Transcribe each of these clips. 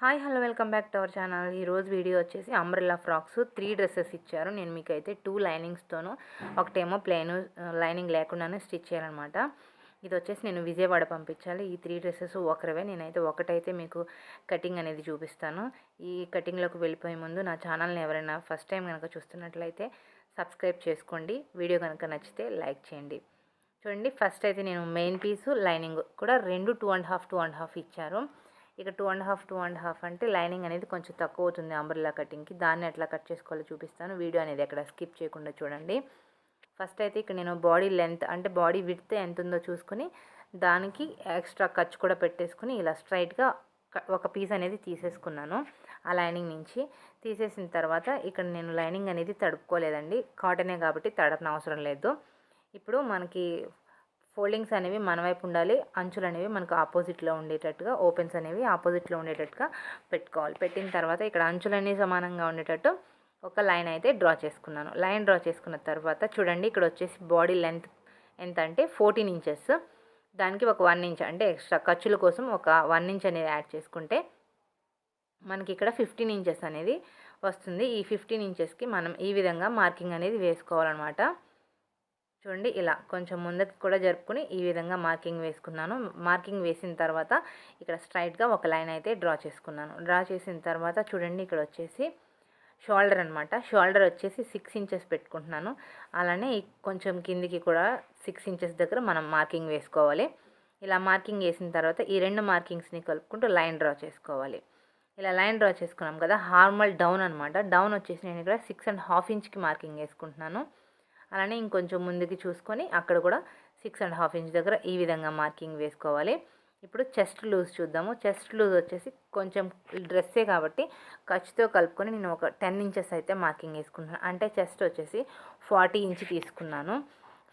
Hi hello welcome back to our channel. ఈరోజు video వచ్చేసి umbrella frocks. Three dresses ఇచ్చారు. నేను మీకు అయితే టూ లైనింగ్స్తోను ఒకటేమో ప్లెయిన్ లైనింగ్ లేకుండానే స్టిచ్ చేయాలన్నమాట. ఇది వచ్చేసి నేను విజయవాడ పంపించాలి. ఈ త్రీ డ్రెస్సెస్ ఒకరివే. నేనైతే ఒకటైతే మీకు కటింగ్ అనేది చూపిస్తాను. ఈ కటింగ్లోకి వెళ్ళిపోయే ముందు నా ఛానల్ని ఎవరైనా ఫస్ట్ టైం కనుక చూస్తున్నట్లయితే సబ్స్క్రైబ్ చేసుకోండి. వీడియో కనుక నచ్చితే లైక్ చేయండి. చూడండి ఫస్ట్ అయితే నేను మెయిన్ పీసు లైనింగ్ కూడా రెండు two and half two and half ఇచ్చారు. ఇక two and half two and half అంటే లైనింగ్ అనేది కొంచెం తక్కువ అవుతుంది అంబ్రెల్లా కటింగ్కి దాన్ని ఎట్లా కట్ చేసుకోవాలో చూపిస్తాను. వీడియో అనేది ఎక్కడ స్కిప్ చేయకుండా చూడండి. ఫస్ట్ అయితే ఇక్కడ నేను బాడీ లెంత్ అంటే బాడీ విడ్త్ ఎంత ఉందో చూసుకొని దానికి ఎక్స్ట్రా ఖర్చు కూడా పెట్టేసుకుని ఇలా స్ట్రైట్గా ఒక పీస్ అనేది తీసేసుకున్నాను ఆ లైనింగ్ నుంచి. తీసేసిన తర్వాత ఇక్కడ నేను లైనింగ్ అనేది తడుపుకోలేదండి. కాటనే కాబట్టి తడపన అవసరం లేదు. ఇప్పుడు మనకి ఫోల్డింగ్స్ అనేవి మన వైపు ఉండాలి. అంచులు అనేవి మనకు ఆపోజిట్లో ఉండేటట్టుగా ఓపెన్స్ అనేవి ఆపోజిట్లో ఉండేటట్టుగా పెట్టుకోవాలి. పెట్టిన తర్వాత ఇక్కడ అంచులన్నీ సమానంగా ఉండేటట్టు ఒక లైన్ అయితే డ్రా చేసుకున్నాను. లైన్ డ్రా చేసుకున్న తర్వాత చూడండి ఇక్కడ వచ్చేసి బాడీ లెంత్ ఎంత అంటే ఫోర్టీన్ ఇంచెస్. దానికి ఒక వన్ ఇంచ్ అంటే ఎక్స్ట్రా ఖర్చుల కోసం ఒక వన్ ఇంచ్ అనేది యాడ్ చేసుకుంటే మనకి ఇక్కడ ఫిఫ్టీన్ ఇంచెస్ అనేది వస్తుంది. ఈ ఫిఫ్టీన్ ఇంచెస్కి మనం ఈ విధంగా మార్కింగ్ అనేది వేసుకోవాలన్నమాట. చూడండి ఇలా కొంచెం ముందుకు కూడా జరుపుకుని ఈ విధంగా మార్కింగ్ వేసుకున్నాను. మార్కింగ్ వేసిన తర్వాత ఇక్కడ స్ట్రైట్గా ఒక లైన్ అయితే డ్రా చేసుకున్నాను. డ్రా చేసిన తర్వాత చూడండి ఇక్కడ వచ్చేసి షోల్డర్ అనమాట షోల్డర్ వచ్చేసి సిక్స్ ఇంచెస్ పెట్టుకుంటున్నాను. అలానే కొంచెం కిందికి కూడా సిక్స్ ఇంచెస్ దగ్గర మనం మార్కింగ్ వేసుకోవాలి. ఇలా మార్కింగ్ వేసిన తర్వాత ఈ రెండు మార్కింగ్స్ని కలుపుకుంటూ లైన్ డ్రా చేసుకోవాలి. ఇలా లైన్ డ్రా చేసుకున్నాం కదా హార్మల్ డౌన్ అనమాట డౌన్ వచ్చేసి నేను ఇక్కడ సిక్స్ అండ్ హాఫ్ ఇంచ్కి మార్కింగ్ వేసుకుంటున్నాను. అలానే ఇంకొంచెం ముందుకి చూసుకొని అక్కడ కూడా సిక్స్ అండ్ హాఫ్ ఇంచ్ దగ్గర ఈ విధంగా మార్కింగ్ వేసుకోవాలి. ఇప్పుడు చెస్ట్ లూజ్ చూద్దాము. చెస్ట్ లూజ్ వచ్చేసి కొంచెం డ్రెస్సే కాబట్టి ఖర్చుతో కలుపుకొని నేను ఒక టెన్ ఇంచెస్ అయితే మార్కింగ్ వేసుకున్నాను అంటే చెస్ట్ వచ్చేసి ఫార్టీ ఇంచ్ తీసుకున్నాను.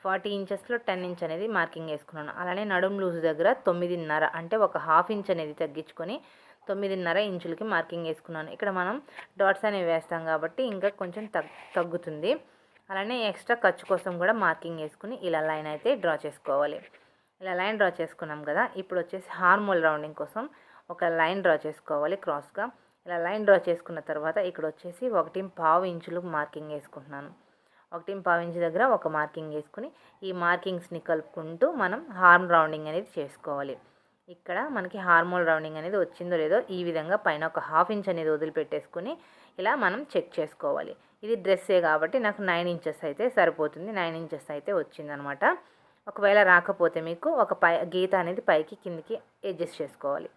ఫార్టీ ఇంచెస్లో టెన్ ఇంచ్ అనేది మార్కింగ్ వేసుకున్నాను. అలానే నడుం లూజ్ దగ్గర తొమ్మిదిన్నర అంటే ఒక హాఫ్ ఇంచ్ అనేది తగ్గించుకొని తొమ్మిదిన్నర ఇంచులకి మార్కింగ్ వేసుకున్నాను. ఇక్కడ మనం డాట్స్ అనేవి వేస్తాం కాబట్టి ఇంకా కొంచెం తగ్గుతుంది. అలానే ఎక్స్ట్రా ఖర్చు కోసం కూడా మార్కింగ్ వేసుకుని ఇలా లైన్ అయితే డ్రా చేసుకోవాలి. ఇలా లైన్ డ్రా చేసుకున్నాం కదా ఇప్పుడు వచ్చేసి హార్మోల్ రౌండింగ్ కోసం ఒక లైన్ డ్రా చేసుకోవాలి క్రాస్గా. ఇలా లైన్ డ్రా చేసుకున్న తర్వాత ఇక్కడ వచ్చేసి ఒకటి పావు ఇంచులు మార్కింగ్ వేసుకుంటున్నాను. ఒకటి పావు ఇంచు దగ్గర ఒక మార్కింగ్ వేసుకుని ఈ మార్కింగ్స్ని కలుపుకుంటూ మనం హార్మ్ రౌండింగ్ అనేది చేసుకోవాలి. ఇక్కడ మనకి హార్మోల్ రౌండింగ్ అనేది వచ్చిందో లేదో ఈ విధంగా పైన ఒక హాఫ్ ఇంచ్ అనేది వదిలిపెట్టేసుకుని ఇలా మనం చెక్ చేసుకోవాలి. ఇది డ్రెస్సే కాబట్టి నాకు నైన్ ఇంచెస్ అయితే సరిపోతుంది. నైన్ ఇంచెస్ అయితే వచ్చిందనమాట. ఒకవేళ రాకపోతే మీకు ఒక పై గీత అనేది పైకి కిందికి అడ్జస్ట్ చేసుకోవాలి.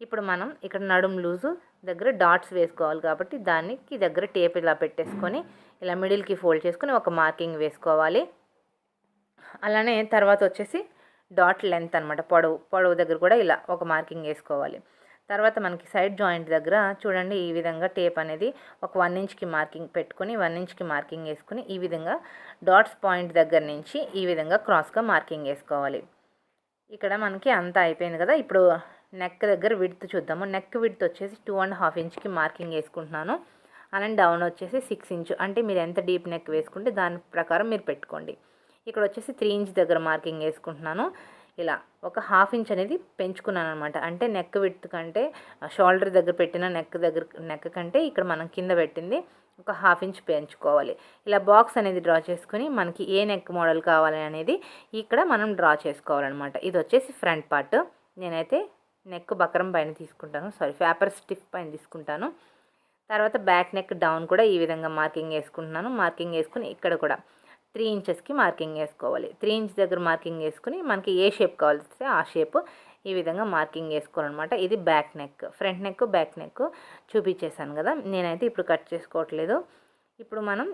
ఇప్పుడు మనం ఇక్కడ నడుం లూజు దగ్గర డాట్స్ వేసుకోవాలి కాబట్టి దానికి దగ్గర టేప్ ఇలా పెట్టేసుకొని ఇలా మిడిల్కి ఫోల్డ్ చేసుకొని ఒక మార్కింగ్ వేసుకోవాలి. అలానే తర్వాత వచ్చేసి డాట్ లెంత్ అనమాట. పొడవు పొడవు దగ్గర కూడా ఇలా ఒక మార్కింగ్ వేసుకోవాలి. తర్వాత మనకి సైడ్ జాయింట్ దగ్గర చూడండి ఈ విధంగా టేప్ అనేది ఒక వన్ ఇంచ్కి మార్కింగ్ పెట్టుకొని వన్ ఇంచ్కి మార్కింగ్ వేసుకుని ఈ విధంగా డాట్స్ పాయింట్ దగ్గర నుంచి ఈ విధంగా క్రాస్గా మార్కింగ్ వేసుకోవాలి. ఇక్కడ మనకి అంతా అయిపోయింది కదా ఇప్పుడు నెక్ దగ్గర విడ్త్ చూద్దాము. నెక్ విడ్త్ వచ్చేసి టూ అండ్ హాఫ్ ఇంచ్కి మార్కింగ్ వేసుకుంటున్నాను. అలానే డౌన్ వచ్చేసి సిక్స్ ఇంచ్. అంటే మీరు ఎంత డీప్ నెక్ వేసుకుంటే దాని ప్రకారం మీరు పెట్టుకోండి. ఇక్కడ వచ్చేసి త్రీ ఇంచ్ దగ్గర మార్కింగ్ వేసుకుంటున్నాను. ఇలా ఒక హాఫ్ ఇంచ్ అనేది పెంచుకున్నాను అనమాట అంటే నెక్ విడ్త్ కంటే షోల్డర్ దగ్గర పెట్టిన నెక్ దగ్గర నెక్ కంటే ఇక్కడ మనం కింద పెట్టింది ఒక హాఫ్ ఇంచ్ పెంచుకోవాలి. ఇలా బాక్స్ అనేది డ్రా చేసుకుని మనకి ఏ నెక్ మోడల్ కావాలి అనేది ఇక్కడ మనం డ్రా చేసుకోవాలన్నమాట. ఇది వచ్చేసి ఫ్రంట్ పార్ట్ నేనైతే నెక్ బకరం పైన తీసుకుంటాను. సారీ పేపర్ స్టిఫ్ పైన తీసుకుంటాను. తర్వాత బ్యాక్ నెక్ డౌన్ కూడా ఈ విధంగా మార్కింగ్ వేసుకుంటున్నాను. మార్కింగ్ వేసుకుని ఇక్కడ కూడా త్రీ ఇంచెస్కి మార్కింగ్ వేసుకోవాలి. త్రీ ఇంచ్ దగ్గర మార్కింగ్ వేసుకుని మనకి ఏ షేప్ కావాల్సి ఆ షేప్ ఈ విధంగా మార్కింగ్ వేసుకోవాలన్నమాట. ఇది back neck front neck back neck చూపించేశాను కదా. నేనైతే ఇప్పుడు కట్ చేసుకోవట్లేదు. ఇప్పుడు మనం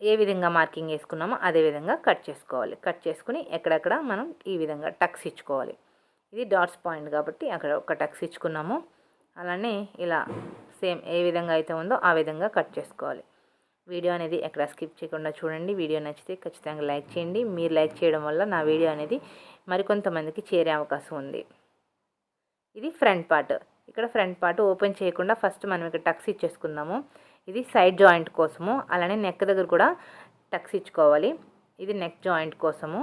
ఏ విధంగా మార్కింగ్ వేసుకున్నామో అదే విధంగా కట్ చేసుకోవాలి. కట్ చేసుకుని ఎక్కడెక్కడ మనం ఈ విధంగా టక్స్ ఇచ్చుకోవాలి. ఇది డాట్స్ పాయింట్ కాబట్టి అక్కడ ఒక టక్స్ ఇచ్చుకున్నాము. అలానే ఇలా సేమ్ ఏ విధంగా అయితే ఉందో ఆ విధంగా కట్ చేసుకోవాలి. వీడియో అనేది ఎక్కడ స్కిప్ చేయకుండా చూడండి. వీడియో నచ్చితే ఖచ్చితంగా లైక్ చేయండి. మీరు లైక్ చేయడం వల్ల నా వీడియో అనేది మరికొంతమందికి చేరే అవకాశం ఉంది. ఇది ఫ్రంట్ పార్ట్. ఇక్కడ ఫ్రంట్ పార్ట్ ఓపెన్ చేయకుండా ఫస్ట్ మనం ఇక్కడ టక్స్ ఇచ్చేసుకుందాము. ఇది సైడ్ జాయింట్ కోసము. అలానే నెక్ దగ్గర కూడా టక్స్ ఇచ్చుకోవాలి. ఇది నెక్ జాయింట్ కోసము.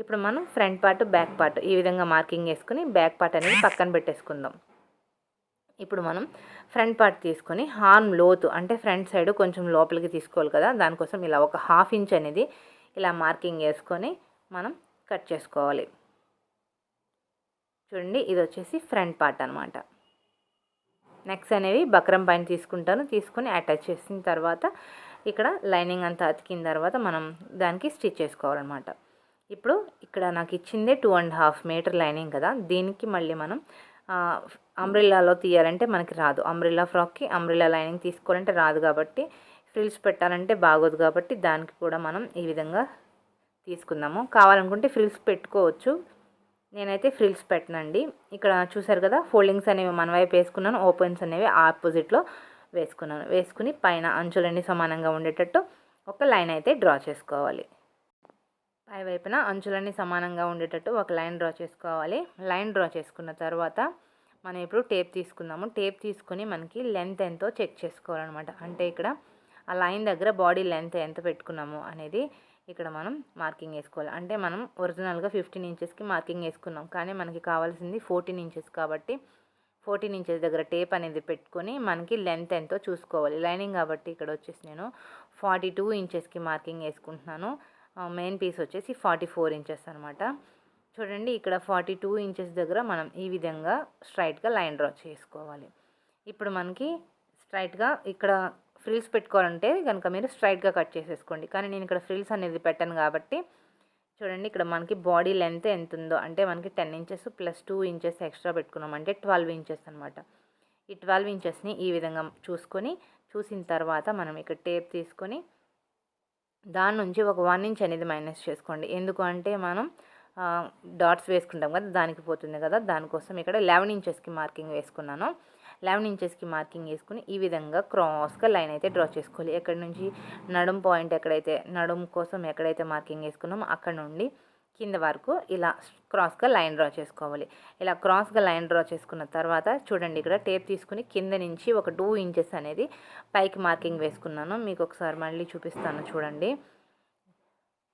ఇప్పుడు మనం ఫ్రంట్ పార్ట్ బ్యాక్ పార్ట్ ఈ విధంగా మార్కింగ్ వేసుకుని బ్యాక్ పార్ట్ అనేది పక్కన పెట్టేసుకుందాం. ఇప్పుడు మనం ఫ్రంట్ పార్ట్ తీసుకొని హార్మ్ లోతు అంటే ఫ్రంట్ సైడ్ కొంచెం లోపలికి తీసుకోవాలి కదా దానికోసం ఇలా ఒక హాఫ్ ఇంచ్ అనేది ఇలా మార్కింగ్ వేసుకొని మనం కట్ చేసుకోవాలి. చూడండి ఇది వచ్చేసి ఫ్రంట్ పార్ట్ అనమాట నెక్స్ట్ అనేవి బక్రం పైన తీసుకుంటాను. తీసుకొని అటాచ్ చేసిన తర్వాత ఇక్కడ లైనింగ్ అంతా అతికిన తర్వాత మనం దానికి స్టిచ్ చేసుకోవాలన్నమాట. ఇప్పుడు ఇక్కడ నాకు ఇచ్చిందే two and half metre lining కదా దీనికి మళ్ళీ మనం అంబ్రిల్లాలో తీయాలంటే మనకి రాదు. అంబ్రిల్లా ఫ్రాక్కి అంబ్రిల్లా లైనింగ్ తీసుకోవాలంటే రాదు కాబట్టి ఫ్రిల్స్ పెట్టాలంటే బాగోదు కాబట్టి దానికి కూడా మనం ఈ విధంగా తీసుకుందాము. కావాలనుకుంటే ఫ్రిల్స్ పెట్టుకోవచ్చు. నేనైతే ఫ్రిల్స్ పెట్టనండి. ఇక్కడ చూసారు కదా ఫోల్డింగ్స్ అనేవి మన వైపు వేసుకున్నాను ఓపెన్స్ అనేవి ఆపోజిట్లో వేసుకున్నాను. వేసుకుని పైన అంచులన్నీ సమానంగా ఉండేటట్టు ఒక లైన్ అయితే డ్రా చేసుకోవాలి. పై వైపున అంచులన్నీ సమానంగా ఉండేటట్టు ఒక లైన్ డ్రా చేసుకోవాలి. లైన్ డ్రా చేసుకున్న తర్వాత మనం ఇప్పుడు టేప్ తీసుకుందాము. టేప్ తీసుకొని మనకి లెంత్ ఎంతో చెక్ చేసుకోవాలన్నమాట. అంటే ఇక్కడ ఆ లైన్ దగ్గర బాడీ లెంత్ ఎంత పెట్టుకున్నాము అనేది ఇక్కడ మనం మార్కింగ్ వేసుకోవాలి అంటే మనం ఒరిజినల్గా ఫిఫ్టీన్ ఇంచెస్కి మార్కింగ్ వేసుకున్నాం కానీ మనకి కావాల్సింది ఫోర్టీన్ ఇంచెస్ కాబట్టి ఫోర్టీన్ ఇంచెస్ దగ్గర టేప్ అనేది పెట్టుకొని మనకి లెంత్ ఎంతో చూసుకోవాలి. లైనింగ్ కాబట్టి ఇక్కడ వచ్చేసి నేను ఫార్టీ టూ ఇంచెస్కి మార్కింగ్ వేసుకుంటున్నాను మెయిన్ పీస్ వచ్చేసి ఫార్టీ ఫోర్ ఇంచెస్ అనమాట చూడండి ఇక్కడ ఫార్టీ టూ ఇంచెస్ దగ్గర మనం ఈ విధంగా స్ట్రైట్గా లైన్ డ్రా చేసుకోవాలి. ఇప్పుడు మనకి స్ట్రైట్గా ఇక్కడ ఫ్రిల్స్ పెట్టుకోవాలంటే కనుక మీరు స్ట్రైట్గా కట్ చేసేసుకోండి. కానీ నేను ఇక్కడ ఫ్రిల్స్ అనేది పెట్టాను కాబట్టి చూడండి ఇక్కడ మనకి బాడీ లెంత్ ఎంత ఉందో అంటే మనకి ten inches plus two inches extra పెట్టుకున్నాం అంటే ట్వెల్వ్ ఇంచెస్ అనమాట ఈ ట్వెల్వ్ ఇంచెస్ని ఈ విధంగా చూసుకొని చూసిన తర్వాత మనం ఇక్కడ టేప్ తీసుకొని దాని నుంచి ఒక వన్ ఇంచ్ అనేది మైనస్ చేసుకోండి. ఎందుకు అంటే మనం డాట్స్ వేసుకుంటాం కదా దానికి పోతుంది కదా దానికోసం ఇక్కడ లెవెన్ ఇంచెస్కి మార్కింగ్ వేసుకున్నాను. లెవెన్ ఇంచెస్కి మార్కింగ్ వేసుకుని ఈ విధంగా క్రాస్గా లైన్ అయితే డ్రా చేసుకోవాలి. ఎక్కడి నుంచి నడుం పాయింట్ ఎక్కడైతే నడుం కోసం ఎక్కడైతే మార్కింగ్ వేసుకున్నామో అక్కడ నుండి కింద వరకు ఇలా క్రాస్గా లైన్ డ్రా చేసుకోవాలి. ఇలా క్రాస్గా లైన్ డ్రా చేసుకున్న తర్వాత చూడండి ఇక్కడ టేప్ తీసుకుని కింద నుంచి ఒక టూ ఇంచెస్ అనేది పైకి మార్కింగ్ వేసుకున్నాను. మీకు ఒకసారి మళ్ళీ చూపిస్తాను చూడండి.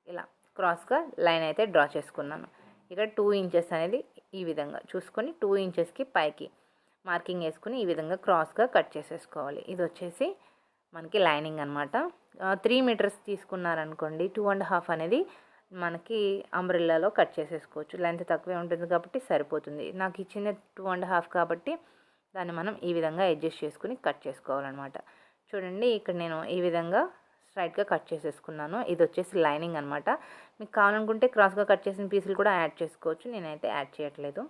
ఇలా క్రాస్గా లైన్ అయితే డ్రా చేసుకున్నాను. ఇక్కడ టూ ఇంచెస్ అనేది ఈ విధంగా చూసుకొని టూ ఇంచెస్కి పైకి మార్కింగ్ వేసుకుని ఈ విధంగా క్రాస్గా కట్ చేసేసుకోవాలి. ఇది వచ్చేసి మనకి లైనింగ్ అనమాట త్రీ మీటర్స్ తీసుకున్నారనుకోండి టూ అండ్ హాఫ్ అనేది మనకి అంబ్రిల్లాలో కట్ చేసేసుకోవచ్చు. లెంత్ తక్కువే ఉంటుంది కాబట్టి సరిపోతుంది. నాకు ఇచ్చిన టూ అండ్ హాఫ్ కాబట్టి దాన్ని మనం ఈ విధంగా అడ్జస్ట్ చేసుకుని కట్ చేసుకోవాలన్నమాట. చూడండి ఇక్కడ నేను ఈ విధంగా స్ట్రైట్గా కట్ చేసేసుకున్నాను. ఇది వచ్చేసి లైనింగ్ అనమాట మీకు కావాలనుకుంటే క్రాస్గా కట్ చేసిన పీసులు కూడా యాడ్ చేసుకోవచ్చు. నేనైతే యాడ్ చేయట్లేదు.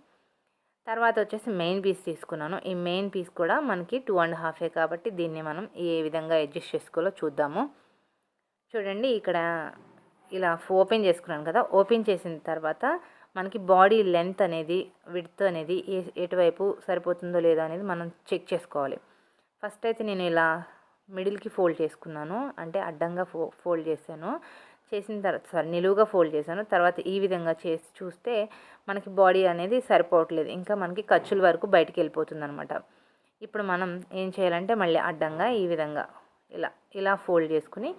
తర్వాత వచ్చేసి మెయిన్ పీస్ తీసుకున్నాను. ఈ మెయిన్ పీస్ కూడా మనకి టూ అండ్ హాఫే కాబట్టి దీన్ని మనం ఏ విధంగా అడ్జస్ట్ చేసుకోవాలో చూద్దాము. చూడండి ఇక్కడ ఇలా ఓపెన్ చేసుకున్నాను కదా. ఓపెన్ చేసిన తర్వాత మనకి బాడీ లెంత్ అనేది విడ్త్ అనేది ఏ ఎటువైపు సరిపోతుందో లేదో అనేది మనం చెక్ చేసుకోవాలి. ఫస్ట్ అయితే నేను ఇలా మిడిల్కి ఫోల్డ్ చేసుకున్నాను. అంటే అడ్డంగా ఫో ఫోల్డ్ చేశాను. చేసిన తర్వాత సారీ నిలువుగా ఫోల్డ్ చేశాను. తర్వాత ఈ విధంగా చేసి చూస్తే మనకి బాడీ అనేది సరిపోవట్లేదు. ఇంకా మనకి ఖర్చుల వరకు బయటికి వెళ్ళిపోతుంది అనమాట ఇప్పుడు మనం ఏం చేయాలంటే మళ్ళీ అడ్డంగా ఈ విధంగా ఇలా ఇలా ఫోల్డ్ చేసుకుని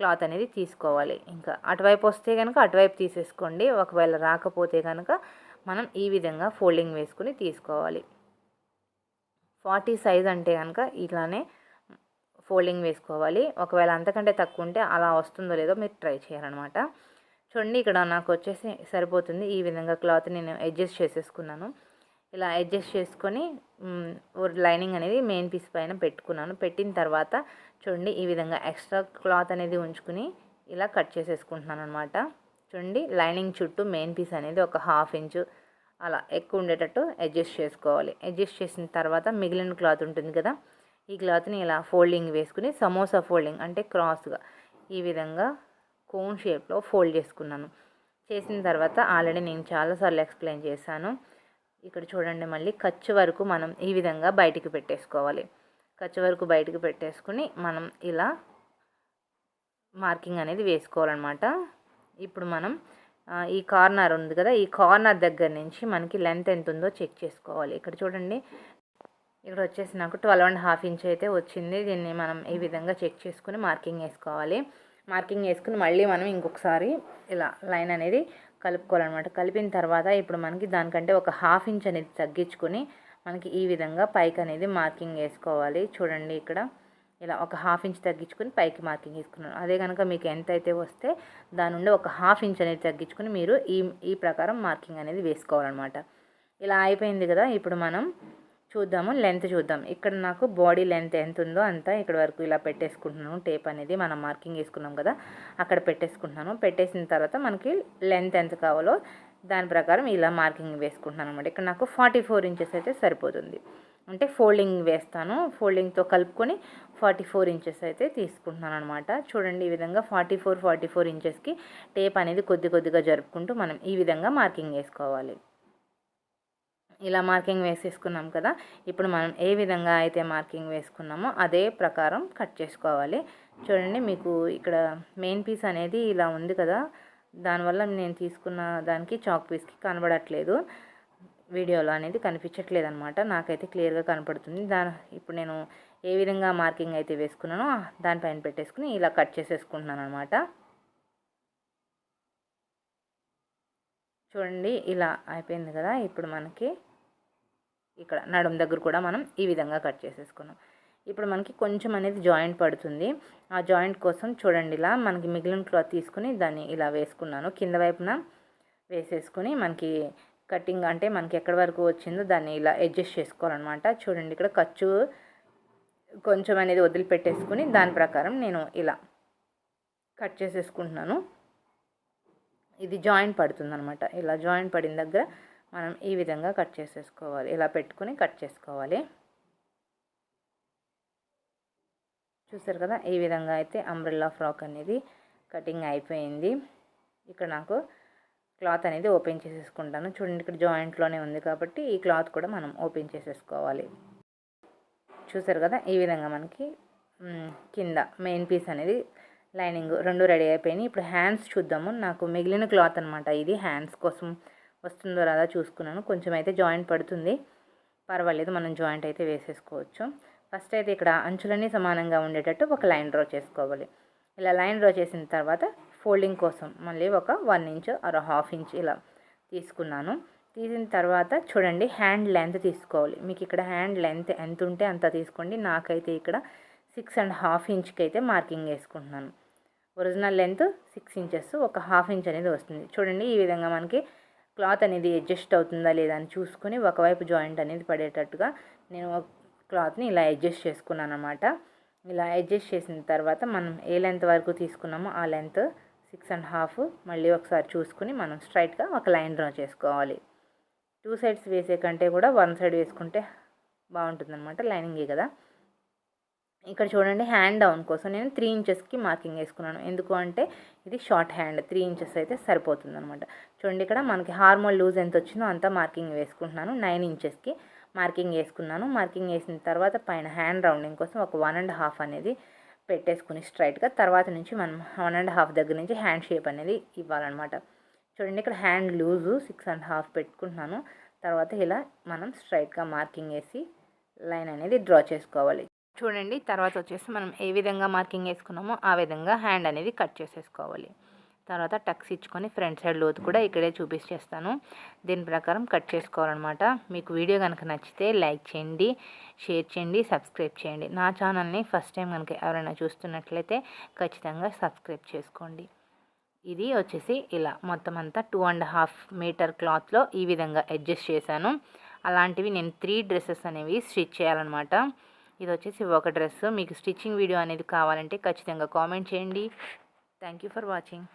క్లాత్ అనేది తీసుకోవాలి. ఇంకా అటువైపు వస్తే కనుక అటువైపు తీసేసుకోండి. ఒకవేళ రాకపోతే కనుక మనం ఈ విధంగా ఫోల్డింగ్ వేసుకుని తీసుకోవాలి. ఫార్టీ సైజ్ అంటే కనుక ఇలానే ఫోల్డింగ్ వేసుకోవాలి. ఒకవేళ అంతకంటే తక్కువ ఉంటే అలా వస్తుందో లేదో మీరు ట్రై చేయాలన్నమాట. చూడండి ఇక్కడ నాకు వచ్చేసి సరిపోతుంది. ఈ విధంగా క్లాత్ నేను అడ్జస్ట్ చేసేసుకున్నాను. ఇలా అడ్జస్ట్ చేసుకొని లైనింగ్ అనేది మెయిన్ పీస్ పైన పెట్టుకున్నాను. పెట్టిన తర్వాత చూడండి ఈ విధంగా ఎక్స్ట్రా క్లాత్ అనేది ఉంచుకుని ఇలా కట్ చేసేసుకుంటున్నాను అనమాట చూడండి లైనింగ్ చుట్టూ మెయిన్ పీస్ అనేది ఒక హాఫ్ ఇంచు అలా ఎక్కువ ఉండేటట్టు అడ్జస్ట్ చేసుకోవాలి. అడ్జస్ట్ చేసిన తర్వాత మిగిలిన క్లాత్ ఉంటుంది కదా ఈ క్లాత్ని ఇలా ఫోల్డింగ్ వేసుకుని సమోసా ఫోల్డింగ్ అంటే క్రాస్గా ఈ విధంగా కోన్ షేప్లో ఫోల్డ్ చేసుకున్నాను. చేసిన తర్వాత ఆల్రెడీ నేను చాలాసార్లు ఎక్స్ప్లెయిన్ చేశాను. ఇక్కడ చూడండి మళ్ళీ ఖర్చు వరకు మనం ఈ విధంగా బయటికి పెట్టేసుకోవాలి. ఖర్చు వరకు బయటికి పెట్టేసుకుని మనం ఇలా మార్కింగ్ అనేది వేసుకోవాలన్నమాట. ఇప్పుడు మనం ఈ కార్నర్ ఉంది కదా ఈ కార్నర్ దగ్గర నుంచి మనకి లెంత్ ఎంత ఉందో చెక్ చేసుకోవాలి. ఇక్కడ చూడండి ఇక్కడ వచ్చేసి నాకు ట్వెల్వ్ అండ్ హాఫ్ ఇంచ్ అయితే వచ్చింది. దీన్ని మనం ఈ విధంగా చెక్ చేసుకుని మార్కింగ్ వేసుకోవాలి. మార్కింగ్ వేసుకుని మళ్ళీ మనం ఇంకొకసారి ఇలా లైన్ అనేది కలుపుకోవాలన్నమాట. కలిపిన తర్వాత ఇప్పుడు మనకి దానికంటే ఒక హాఫ్ ఇంచ్ అనేది తగ్గించుకొని మనకి ఈ విధంగా పైకి అనేది మార్కింగ్ వేసుకోవాలి. చూడండి ఇక్కడ. ఇలా ఒక హాఫ్ ఇంచ్ తగ్గించుకొని పైకి మార్కింగ్ వేసుకున్నాను. అదే కనుక మీకు ఎంత అయితే వస్తే దాని నుండి ఒక హాఫ్ ఇంచ్ అనేది తగ్గించుకొని మీరు ఈ ఈ ప్రకారం మార్కింగ్ అనేది వేసుకోవాలన్నమాట. ఇలా అయిపోయింది కదా. ఇప్పుడు మనం చూద్దాము లెంత్ చూద్దాం. ఇక్కడ నాకు బాడీ లెంత్ ఎంత ఉందో అంతా ఇక్కడ వరకు ఇలా పెట్టేసుకుంటున్నాను. టేప్ అనేది మనం మార్కింగ్ వేసుకున్నాం కదా అక్కడ పెట్టేసుకుంటున్నాను. పెట్టేసిన తర్వాత మనకి లెంత్ ఎంత కావాలో దాని ప్రకారం ఇలా మార్కింగ్ వేసుకుంటున్నాను అనమాట ఇక్కడ నాకు ఫార్టీ ఫోర్ ఇంచెస్ అయితే సరిపోతుంది. అంటే ఫోల్డింగ్ వేస్తాను. ఫోల్డింగ్తో కలుపుకొని ఫార్టీ ఫోర్ ఇంచెస్ అయితే తీసుకుంటున్నాను అనమాట చూడండి ఈ విధంగా ఫార్టీ ఫోర్ ఫార్టీ ఫోర్ ఇంచెస్కి టేప్ అనేది కొద్ది కొద్దిగా జరుపుకుంటూ మనం ఈ విధంగా మార్కింగ్ వేసుకోవాలి. ఇలా మార్కింగ్ వేసేసుకున్నాం కదా. ఇప్పుడు మనం ఏ విధంగా అయితే మార్కింగ్ వేసుకున్నామో అదే ప్రకారం కట్ చేసుకోవాలి. చూడండి మీకు ఇక్కడ మెయిన్ పీస్ అనేది ఇలా ఉంది కదా. దానివల్ల నేను తీసుకున్న దానికి చాక్ పీస్కి కనబడట్లేదు. వీడియోలో అనేది కనిపించట్లేదు అనమాట నాకైతే క్లియర్గా కనపడుతుంది. దాని ఇప్పుడు నేను ఏ విధంగా మార్కింగ్ అయితే వేసుకున్నానో దానిపైన పెట్టేసుకుని ఇలా కట్ చేసేసుకుంటున్నాను అనమాట చూడండి ఇలా అయిపోయింది కదా. ఇప్పుడు మనకి ఇక్కడ నడుం దగ్గర కూడా మనం ఈ విధంగా కట్ చేసేసుకున్నాం. ఇప్పుడు మనకి కొంచెం అనేది జాయింట్ పడుతుంది. ఆ జాయింట్ కోసం చూడండి ఇలా మనకి మిగిలిన క్లాత్ తీసుకుని దాన్ని ఇలా వేసుకున్నాను. కింద వైపున వేసేసుకుని మనకి కటింగ్ అంటే మనకి ఎక్కడి వరకు వచ్చిందో దాన్ని ఇలా అడ్జస్ట్ చేసుకోవాలన్నమాట. చూడండి ఇక్కడ ఖర్చు కొంచెం అనేది వదిలిపెట్టేసుకుని దాని ప్రకారం నేను ఇలా కట్ చేసేసుకుంటున్నాను. ఇది జాయింట్ పడుతుంది ఇలా జాయింట్ పడిన దగ్గర మనం ఈ విధంగా కట్ చేసేసుకోవాలి. ఇలా పెట్టుకుని కట్ చేసుకోవాలి. చూసారు కదా? ఈ విధంగా అయితే అంబ్రెల్లా ఫ్రాక్ అనేది కటింగ్ అయిపోయింది. ఇక్కడ నాకు క్లాత్ అనేది ఓపెన్ చేసేసుకుంటాను. చూడండి ఇక్కడ జాయింట్లోనే ఉంది కాబట్టి ఈ క్లాత్ కూడా మనం ఓపెన్ చేసేసుకోవాలి. చూసారు కదా? ఈ విధంగా మనకి కింద మెయిన్ పీస్ అనేది లైనింగ్ రెండు రెడీ అయిపోయినాయి. ఇప్పుడు హ్యాండ్స్ చూద్దాము. నాకు మిగిలిన క్లాత్ అనమాట ఇది హ్యాండ్స్ కోసం వస్తుందో రాదా చూసుకున్నాను. కొంచెం అయితే జాయింట్ పడుతుంది. పర్వాలేదు మనం జాయింట్ అయితే వేసేసుకోవచ్చు. ఫస్ట్ అయితే ఇక్కడ అంచులన్నీ సమానంగా ఉండేటట్టు ఒక లైన్ డ్రా చేసుకోవాలి. ఇలా లైన్ డ్రా చేసిన తర్వాత ఫోల్డింగ్ కోసం మళ్ళీ ఒక one inch or half inch ఇలా తీసుకున్నాను. తీసిన తర్వాత చూడండి హ్యాండ్ లెంత్ తీసుకోవాలి. మీకు ఇక్కడ హ్యాండ్ లెంత్ ఎంత ఉంటే అంత తీసుకోండి. నాకైతే ఇక్కడ సిక్స్ అండ్ హాఫ్ ఇంచ్కి అయితే మార్కింగ్ వేసుకుంటున్నాను. ఒరిజినల్ లెంత్ సిక్స్ ఇంచెస్ ఒక హాఫ్ ఇంచ్ అనేది వస్తుంది. చూడండి ఈ విధంగా మనకి క్లాత్ అనేది అడ్జస్ట్ అవుతుందా లేదా అని చూసుకొని ఒకవైపు జాయింట్ అనేది పడేటట్టుగా నేను క్లాత్ని ఇలా అడ్జస్ట్ చేసుకున్నాను అనమాట ఇలా అడ్జస్ట్ చేసిన తర్వాత మనం ఏ లెంత్ వరకు తీసుకున్నామో ఆ లెంత్ సిక్స్ అండ్ హాఫ్ మళ్ళీ ఒకసారి చూసుకుని మనం స్ట్రైట్గా ఒక లైన్ డ్రా చేసుకోవాలి. టూ సైడ్స్ వేసే కంటే కూడా వన్ సైడ్ వేసుకుంటే బాగుంటుంది అనమాట లైనింగే కదా. ఇక్కడ చూడండి హ్యాండ్ డౌన్ కోసం నేను త్రీ ఇంచెస్కి మార్కింగ్ వేసుకున్నాను. ఎందుకు అంటే ఇది షార్ట్ హ్యాండ్ త్రీ ఇంచెస్ అయితే సరిపోతుంది అనమాట చూడండి ఇక్కడ మనకి హార్మోన్ లూజ్ ఎంత వచ్చిందో అంత మార్కింగ్ వేసుకుంటున్నాను. నైన్ ఇంచెస్కి మార్కింగ్ వేసుకున్నాను. మార్కింగ్ వేసిన తర్వాత పైన హ్యాండ్ రౌండింగ్ కోసం ఒక వన్ అండ్ హాఫ్ అనేది పెట్టేసుకుని స్ట్రైట్గా తర్వాత నుంచి మనం వన్ అండ్ హాఫ్ దగ్గర నుంచి హ్యాండ్ షేప్ అనేది ఇవ్వాలన్నమాట. చూడండి ఇక్కడ hand loose six and half పెట్టుకుంటున్నాను. తర్వాత ఇలా మనం స్ట్రైట్గా మార్కింగ్ వేసి లైన్ అనేది డ్రా చేసుకోవాలి. చూడండి తర్వాత వచ్చేసి మనం ఏ విధంగా మార్కింగ్ వేసుకున్నామో ఆ విధంగా హ్యాండ్ అనేది కట్ చేసేసుకోవాలి. తర్వాత టక్స్ ఇచ్చుకొని ఫ్రంట్ సైడ్ లోతు కూడా ఇక్కడే చూపించేస్తాను దీని ప్రకారం కట్ చేసుకోవాలన్నమాట. మీకు వీడియో కనుక నచ్చితే లైక్ చేయండి షేర్ చేయండి సబ్స్క్రైబ్ చేయండి. నా ఛానల్ని ఫస్ట్ టైం కనుక ఎవరైనా చూస్తున్నట్లయితే ఖచ్చితంగా సబ్స్క్రైబ్ చేసుకోండి. ఇది వచ్చేసి ఇలా మొత్తం అంతా టూ అండ్ హాఫ్ మీటర్ క్లాత్లో ఈ విధంగా అడ్జస్ట్ చేశాను. అలాంటివి నేను త్రీ డ్రెస్సెస్ అనేవి స్టిచ్ చేయాలన్నమాట. ఇది వచ్చేసి ఒక డ్రెస్ మీకు స్టిచ్చింగ్ వీడియో అనేది కావాలంటే ఖచ్చితంగా కామెంట్ చేయండి. Thank you for watching.